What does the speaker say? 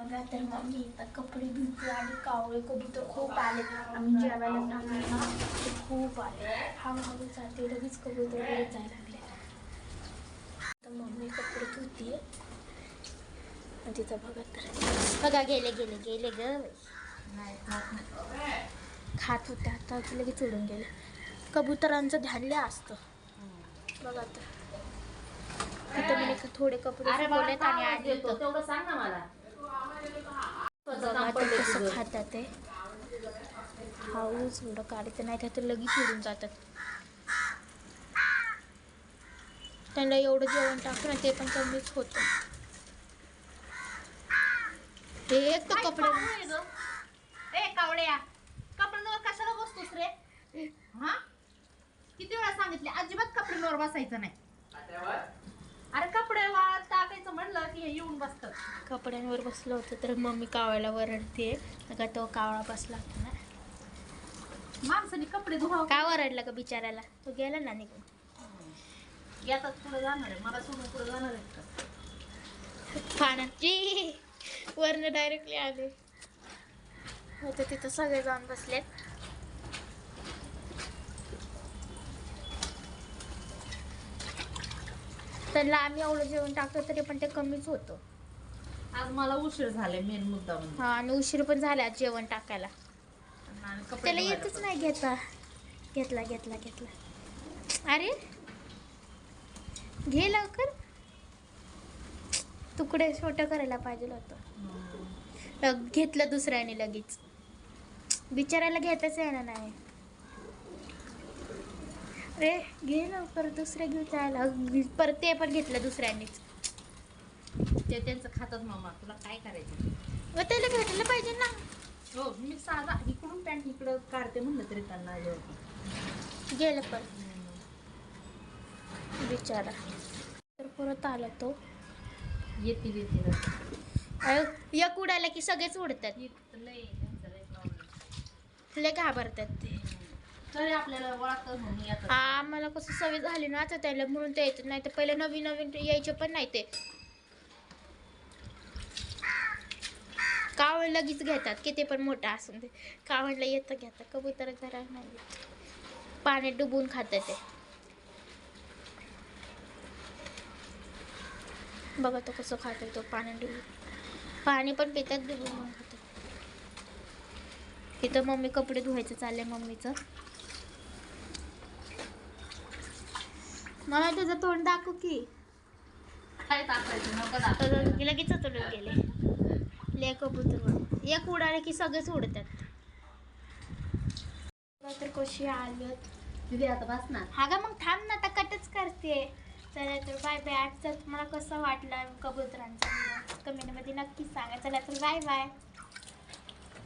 बघा तर मम्मी आता कपडे धुते आणि कावळे कबूतर खूप आले. आम्ही जेवायला टाकले ना ते खूप आले. हळूहळू जाते लगेच कबूतर वगैरे जायला लागले. तर मम्मी कपडे धुते. तिथं बघा तर बघा गेले गेले गेले ग. खात होते आता लगेच उडून गेले. कबुतरांचं ध्यान लय असतं. बघा तर. तिथं मी थोडे कपडे आणि तेवढं सांग ना मला. खातात ते. हाऊस एवढं काढते नाही तर लगेच उडून जातात. त्यांना एवढं जेवण टाकलं ना ते पण कमीच होतं. हे एक तर कपडे ए कावड्या कपड्यांवर कशाला बसतोस रे? हा? किती वेळा सांगितले? अजिबात कपड्यांवर बसायचं नाही अरे कपडे वाळत टाकायचं म्हणलं की हे येऊन बसतात कपड्यांवर बसलं होतं तर मम्मी कावळ्याला वरडते का तो कावळा बसला होता ना. माणसाने कपडे धुवा का वरडला का बिचारायला तो गेला ना निघून. पुढे जाणार. आहे मला सोडून पुढे जाणार आहे पाण्याची वरनं डायरेक्टली आले. आता तिथं सगळे जाऊन बसलेत. त्यांना आम्ही एवढं जेवण टाकतो तरी पण ते कमीच होतं. आज मला उशीर झालाय मेन मुद्दा म्हणजे. हा आणि उशीर पण झाला आज जेवण टाकायला. आणि कपडे त्याला धुवायला येतच पण. नाही घेता. घेतला घेतला घेतला. अरे घे लवकर. तुकडे छोटं करायला पाहिजे होतं. हम्म. घेतलं दुसऱ्याने लगेच. बिचारायला घेताच येणार नाही. अरे घे लवकर दुसरे घेऊ जायला परत ते पण घेतलं दुसऱ्यांनीच. ते त्यांचं खातात मामा. तुला काय करायचं? मग त्याला भेटायला पाहिजे ना. हो मी साधा इकडून पॅन्ट इकडं काढते म्हणलं तरी त्यांना. गेलं पण. बिचारा. तर परत आला तो. येतील येतील. अरे, एक उडाला की सगळेच उडतात. इथं लय त्यांचं लय problem. लय घाबरतात ते. तरी आपल्याला ओळखतात म्हणून येतात. आम्हाला कसं सवय झाली ना आता त्याला म्हणून ते येत नाही. तर पहिले नवीन नवीन यायचे पण नाही ते. कावळ लगेच घेतात किती पण मोठं असून ते कावळला येतं घेतात कबूतर घरा नाही येत. पाण्यात डुबून खातात ते. बघा तो कसं खातो तो पाण्यात डुबून. पाणी पण पितात डुबून पण खातात. इथं मम्मी कपडे धुवायचं चाललंय मम्मीचं. मला तुझं तोंड दाखव की. काय टाकायचं नको दाखव. तर लगेच उतरून गेले. एक उडाले की सगळेच उडतात. तर कशी आल्यात दिदी आता बस ना हा का मग थांब ना आता कटच करते. चला तर बाय बाय आजचा तुम्हाला कसं वाटलं कबुतरांचा कमेंटमध्ये नक्कीच सांगा. चला तर बाय बाय